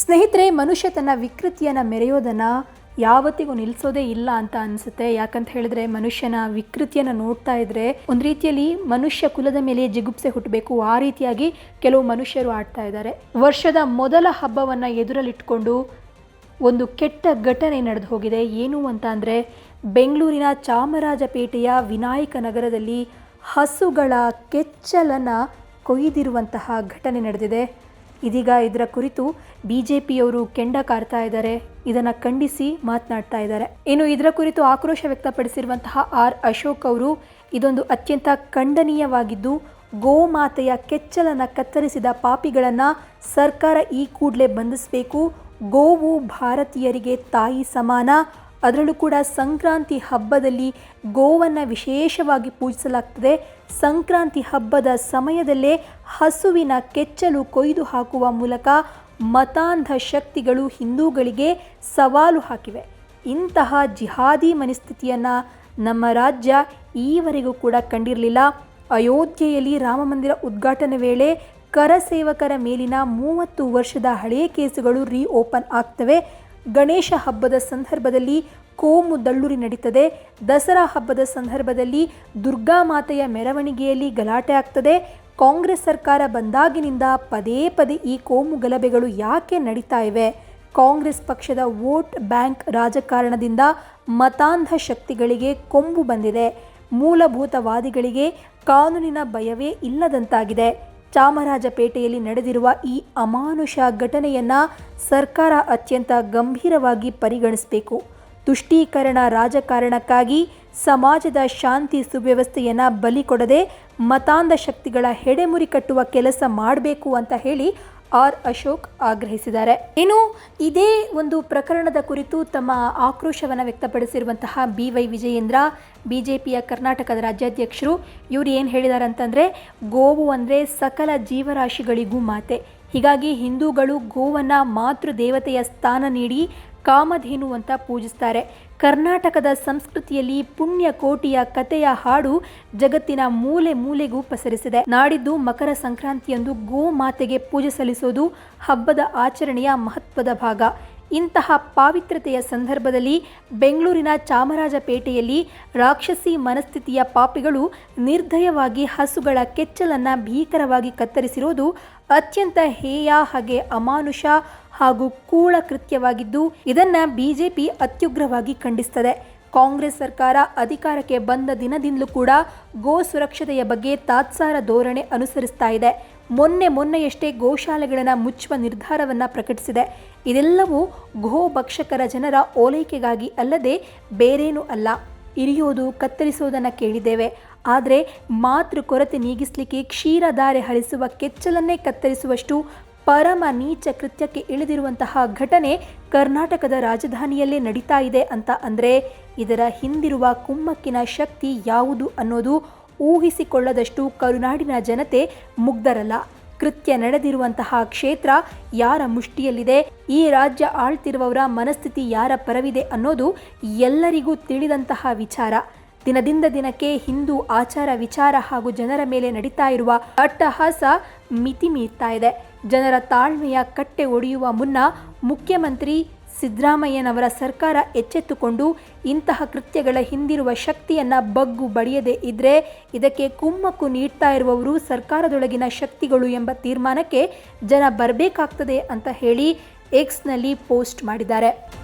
ಸ್ನೇಹಿತರೆ, ಮನುಷ್ಯ ತನ್ನ ವಿಕೃತಿಯನ್ನು ಮೆರೆಯೋದನ್ನು ಯಾವತ್ತಿಗೂ ನಿಲ್ಲಿಸೋದೇ ಇಲ್ಲ ಅಂತ ಅನಿಸುತ್ತೆ. ಯಾಕಂತ ಹೇಳಿದ್ರೆ, ಮನುಷ್ಯನ ವಿಕೃತಿಯನ್ನು ನೋಡ್ತಾ ಇದ್ರೆ ಒಂದು ರೀತಿಯಲ್ಲಿ ಮನುಷ್ಯ ಕುಲದ ಮೇಲೆ ಜಿಗುಪ್ಸೆ ಹುಟ್ಟಬೇಕು. ಆ ರೀತಿಯಾಗಿ ಕೆಲವು ಮನುಷ್ಯರು ಆಡ್ತಾ ಇದ್ದಾರೆ. ವರ್ಷದ ಮೊದಲ ಹಬ್ಬವನ್ನು ಎದುರಲ್ಲಿಟ್ಕೊಂಡು ಒಂದು ಕೆಟ್ಟ ಘಟನೆ ನಡೆದು ಹೋಗಿದೆ. ಏನು ಅಂತ ಅಂದರೆ, ಬೆಂಗಳೂರಿನ ಚಾಮರಾಜಪೇಟೆಯ ವಿನಾಯಕ ನಗರದಲ್ಲಿ ಹಸುಗಳ ಕೆಚ್ಚಲನ್ನು ಕೊಯ್ದಿರುವಂತಹ ಘಟನೆ ನಡೆದಿದೆ. ಇದೀಗ ಇದರ ಕುರಿತು ಬಿಜೆಪಿಯವರು ಕೆಂಡ ಕಾರ್ತಾ ಇದ್ದಾರೆ. ಇದನ್ನು ಖಂಡಿಸಿ ಮಾತನಾಡ್ತಾ ಇದ್ದಾರೆ. ಇನ್ನು ಇದರ ಕುರಿತು ಆಕ್ರೋಶ ವ್ಯಕ್ತಪಡಿಸಿರುವಂತಹ ಆರ್ ಅಶೋಕ್ ಅವರು, ಇದೊಂದು ಅತ್ಯಂತ ಖಂಡನೀಯವಾಗಿದ್ದು, ಗೋಮಾತೆಯ ಕೆಚ್ಚಲನ್ನು ಕತ್ತರಿಸಿದ ಪಾಪಿಗಳನ್ನು ಸರ್ಕಾರ ಈ ಕೂಡಲೇ ಬಂಧಿಸಬೇಕು. ಗೋವು ಭಾರತೀಯರಿಗೆ ತಾಯಿ ಸಮಾನ. ಅದರಲ್ಲೂ ಕೂಡ ಸಂಕ್ರಾಂತಿ ಹಬ್ಬದಲ್ಲಿ ಗೋವನ್ನು ವಿಶೇಷವಾಗಿ ಪೂಜಿಸಲಾಗ್ತದೆ. ಸಂಕ್ರಾಂತಿ ಹಬ್ಬದ ಸಮಯದಲ್ಲೇ ಹಸುವಿನ ಕೆಚ್ಚಲು ಕೊಯ್ದು ಹಾಕುವ ಮೂಲಕ ಮತಾಂಧ ಶಕ್ತಿಗಳು ಹಿಂದೂಗಳಿಗೆ ಸವಾಲು ಹಾಕಿವೆ. ಇಂತಹ ಜಿಹಾದಿ ಮನಸ್ಥಿತಿಯನ್ನು ನಮ್ಮ ರಾಜ್ಯ ಈವರೆಗೂ ಕೂಡ ಕಂಡಿರಲಿಲ್ಲ. ಅಯೋಧ್ಯೆಯಲ್ಲಿ ರಾಮಮಂದಿರ ಉದ್ಘಾಟನೆ ವೇಳೆ ಕರಸೇವಕರ ಮೇಲಿನ ಮೂವತ್ತು ವರ್ಷದ ಹಳೆಯ ಕೇಸುಗಳು ರೀ ಓಪನ್ ಆಗ್ತವೆ. ಗಣೇಶ ಹಬ್ಬದ ಸಂದರ್ಭದಲ್ಲಿ ಕೋಮು ದಳ್ಳುರಿ ನಡೀತದೆ. ದಸರಾ ಹಬ್ಬದ ಸಂದರ್ಭದಲ್ಲಿ ದುರ್ಗಾ ಮಾತೆಯ ಮೆರವಣಿಗೆಯಲ್ಲಿ ಗಲಾಟೆ ಆಗ್ತದೆ. ಕಾಂಗ್ರೆಸ್ ಸರ್ಕಾರ ಬಂದಾಗಿನಿಂದ ಪದೇ ಪದೇ ಈ ಕೋಮು ಗಲಭೆಗಳು ಯಾಕೆ ನಡೀತಾ ಇವೆ? ಕಾಂಗ್ರೆಸ್ ಪಕ್ಷದ ವೋಟ್ ಬ್ಯಾಂಕ್ ರಾಜಕಾರಣದಿಂದ ಮತಾಂಧ ಶಕ್ತಿಗಳಿಗೆ ಕೊಂಬು ಬಂದಿದೆ. ಮೂಲಭೂತವಾದಿಗಳಿಗೆ ಕಾನೂನಿನ ಭಯವೇ ಇಲ್ಲದಂತಾಗಿದೆ. ಚಾಮರಾಜಪೇಟೆಯಲ್ಲಿ ನಡೆದಿರುವ ಈ ಅಮಾನುಷ ಘಟನೆಯನ್ನು ಸರ್ಕಾರ ಅತ್ಯಂತ ಗಂಭೀರವಾಗಿ ಪರಿಗಣಿಸಬೇಕು. ತುಷ್ಟೀಕರಣ ರಾಜಕಾರಣಕ್ಕಾಗಿ ಸಮಾಜದ ಶಾಂತಿ ಸುವ್ಯವಸ್ಥೆಯನ್ನು ಬಲಿ ಕೊಡದೆ ಮತಾಂಧ ಶಕ್ತಿಗಳ ಹೆಡೆಮುರಿ ಕಟ್ಟುವ ಕೆಲಸ ಮಾಡಬೇಕು ಅಂತ ಹೇಳಿ ಆರ್ ಅಶೋಕ್ ಆಗ್ರಹಿಸಿದ್ದಾರೆ. ಇನ್ನು ಇದೇ ಒಂದು ಪ್ರಕರಣದ ಕುರಿತು ತಮ್ಮ ಆಕ್ರೋಶವನ್ನು ವ್ಯಕ್ತಪಡಿಸಿರುವಂತಹ ಬಿ ವೈ ವಿಜಯೇಂದ್ರ, ಬಿಜೆಪಿಯ ಕರ್ನಾಟಕದ ರಾಜ್ಯಾಧ್ಯಕ್ಷರು, ಇವರು ಏನು ಹೇಳಿದ್ದಾರೆ ಅಂತಂದರೆ ಗೋವು ಅಂದರೆ ಸಕಲ ಜೀವರಾಶಿಗಳಿಗೂ ಮಾತೆ. ಹೀಗಾಗಿ ಹಿಂದೂಗಳು ಗೋವನ್ನು ಮಾತೃ ದೇವತೆಯ ಸ್ಥಾನ ನೀಡಿ ಕಾಮಧೇನು ಅಂತ ಪೂಜಿಸ್ತಾರೆ. ಕರ್ನಾಟಕದ ಸಂಸ್ಕೃತಿಯಲ್ಲಿ ಪುಣ್ಯ ಕೋಟಿಯ ಕಥೆಯ ಹಾಡು ಜಗತ್ತಿನ ಮೂಲೆ ಮೂಲೆಗೂ ಪಸರಿಸಿದೆ. ನಾಡಿದ್ದು ಮಕರ ಸಂಕ್ರಾಂತಿಯಂದು ಗೋ ಮಾತೆಗೆ ಪೂಜೆ ಸಲ್ಲಿಸೋದು ಹಬ್ಬದ ಆಚರಣೆಯ ಮಹತ್ವದ ಭಾಗ. ಇಂತಹ ಪಾವಿತ್ರತೆಯ ಸಂದರ್ಭದಲ್ಲಿ ಬೆಂಗಳೂರಿನ ಚಾಮರಾಜಪೇಟೆಯಲ್ಲಿ ರಾಕ್ಷಸಿ ಮನಸ್ಥಿತಿಯ ಪಾಪಿಗಳು ನಿರ್ದಯವಾಗಿ ಹಸುಗಳ ಕೆಚ್ಚಲನ್ನು ಭೀಕರವಾಗಿ ಕತ್ತರಿಸಿರೋದು ಅತ್ಯಂತ ಹೇಯ ಹಾಗೆ ಅಮಾನುಷ ಹಾಗೂ ಕೂಳ ಕೃತ್ಯವಾಗಿದ್ದು ಇದನ್ನು ಬಿಜೆಪಿ ಅತ್ಯುಗ್ರವಾಗಿ ಖಂಡಿಸ್ತದೆ. ಕಾಂಗ್ರೆಸ್ ಸರ್ಕಾರ ಅಧಿಕಾರಕ್ಕೆ ಬಂದ ದಿನದಿಂದಲೂ ಕೂಡ ಗೋ ಸುರಕ್ಷತೆಯ ಬಗ್ಗೆ ತಾತ್ಸಾರ ಧೋರಣೆ ಅನುಸರಿಸ್ತಾ ಇದೆ. ಮೊನ್ನೆ ಮೊನ್ನೆಯಷ್ಟೇ ಗೋಶಾಲೆಗಳನ್ನು ಮುಚ್ಚುವ ನಿರ್ಧಾರವನ್ನು ಪ್ರಕಟಿಸಿದೆ. ಇದೆಲ್ಲವೂ ಗೋ ಭಕ್ಷಕರ ಜನರ ಓಲೈಕೆಗಾಗಿ ಅಲ್ಲದೆ ಬೇರೇನೂ ಅಲ್ಲ. ಇರಿಯೋದು, ಕತ್ತರಿಸೋದನ್ನು ಕೇಳಿದ್ದೇವೆ. ಆದರೆ ಮಾತೃ ಕೊರತೆ ನೀಗಿಸಲಿಕ್ಕೆ ಕ್ಷೀರಧಾರೆ ಹರಿಸುವ ಕೆಚ್ಚಲನ್ನೇ ಕತ್ತರಿಸುವಷ್ಟು ಪರಮ ನೀಚ ಕೃತ್ಯಕ್ಕೆ ಇಳಿದಿರುವಂತಹ ಘಟನೆ ಕರ್ನಾಟಕದ ರಾಜಧಾನಿಯಲ್ಲೇ ನಡೀತಾ ಇದೆ ಅಂತ ಅಂದರೆ ಇದರ ಹಿಂದಿರುವ ಕುಮ್ಮಕ್ಕಿನ ಶಕ್ತಿ ಯಾವುದು ಅನ್ನೋದು ಊಹಿಸಿಕೊಳ್ಳದಷ್ಟು ಕರುನಾಡಿನ ಜನತೆ ಮುಗ್ಧರಲ್ಲ. ಕೃತ್ಯ ನಡೆದಿರುವಂತಹ ಕ್ಷೇತ್ರ ಯಾರ ಮುಷ್ಟಿಯಲ್ಲಿದೆ, ಈ ರಾಜ್ಯ ಆಳ್ತಿರುವವರ ಮನಸ್ಥಿತಿ ಯಾರ ಪರವಿದೆ ಅನ್ನೋದು ಎಲ್ಲರಿಗೂ ತಿಳಿದಂತಹ ವಿಚಾರ. ದಿನದಿಂದ ದಿನಕ್ಕೆ ಹಿಂದೂ ಆಚಾರ ವಿಚಾರ ಹಾಗೂ ಜನರ ಮೇಲೆ ನಡೀತಾ ಇರುವ ಅಟ್ಟಹಾಸ ಮಿತಿ ಮೀರ್ತಾ ಇದೆ. ಜನರ ತಾಳ್ಮೆಯ ಕಟ್ಟೆ ಒಡೆಯುವ ಮುನ್ನ ಮುಖ್ಯಮಂತ್ರಿ ಸಿದ್ದರಾಮಯ್ಯನವರ ಸರ್ಕಾರ ಎಚ್ಚೆತ್ತುಕೊಂಡು ಇಂತಹ ಕೃತ್ಯಗಳ ಹಿಂದಿರುವ ಶಕ್ತಿಯನ್ನು ಬಗ್ಗು ಬಡಿಯದೇ ಇದ್ರೆ ಇದಕ್ಕೆ ಕುಮ್ಮಕ್ಕು ನೀಡ್ತಾ ಇರುವವರು ಸರ್ಕಾರದೊಳಗಿನ ಶಕ್ತಿಗಳು ಎಂಬ ತೀರ್ಮಾನಕ್ಕೆ ಜನ ಬರಬೇಕಾಗ್ತದೆ ಅಂತ ಹೇಳಿ ಎಕ್ಸ್ನಲ್ಲಿ ಪೋಸ್ಟ್ ಮಾಡಿದ್ದಾರೆ.